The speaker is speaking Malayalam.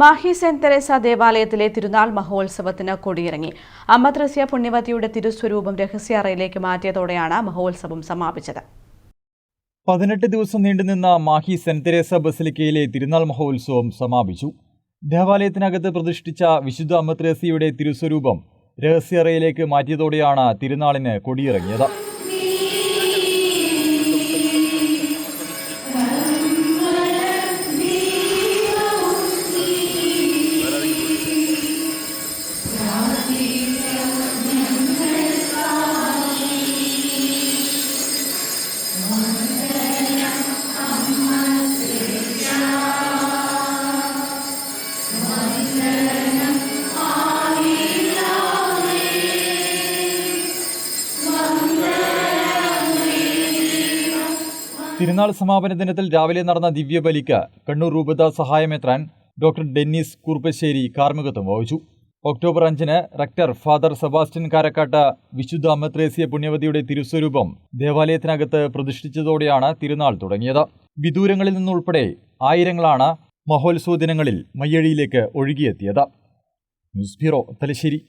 മാഹി സെന്റ് തെരേസ ദേവാലയത്തിലെ തിരുനാൾ മഹോത്സവത്തിന് കൊടിയിറങ്ങി. അമ്മത്രസ്യ പുണ്യവതിയുടെ തിരുസ്വരൂപം രഹസ്യാറയിലേക്ക് മാറ്റിയതോടെയാണ് മഹോത്സവം സമാപിച്ചത്. പതിനെട്ട് ദിവസം നീണ്ടുനിന്ന മാഹി സെന്റ് തെരേസ ബസലിക്കയിലെ തിരുനാൾ മഹോത്സവം സമാപിച്ചു. ദേവാലയത്തിനകത്ത് പ്രതിഷ്ഠിച്ച വിശുദ്ധ അമ്മത്രേസിയുടെ തിരുസ്വരൂപം രഹസ്യറയിലേക്ക് മാറ്റിയതോടെയാണ് തിരുനാളിന് കൊടിയിറങ്ങിയത്. തിരുനാൾ സമാപന ദിനത്തിൽ രാവിലെ നടന്ന ദിവ്യബലിക്ക് കണ്ണൂർ രൂപത സഹായമെത്രാൻ ഡോക്ടർ ഡെന്നിസ് കുറുപ്പശ്ശേരി കാർമ്മികത്വം വഹിച്ചു. ഒക്ടോബർ അഞ്ചിന് റക്ടർ ഫാദർ സെബാസ്റ്റ്യൻ കാരക്കാട്ട് വിശുദ്ധ അമ്മത്രേസ്യ പുണ്യവതിയുടെ തിരുസ്വരൂപം ദേവാലയത്തിനകത്ത് പ്രതിഷ്ഠിച്ചതോടെയാണ് തിരുനാൾ തുടങ്ങിയത്. വിദൂരങ്ങളിൽ നിന്നുൾപ്പെടെ ആയിരങ്ങളാണ് മഹോത്സവ ദിനങ്ങളിൽ മയ്യഴിയിലേക്ക് ഒഴുകിയെത്തിയത്. News bureau Thalassery.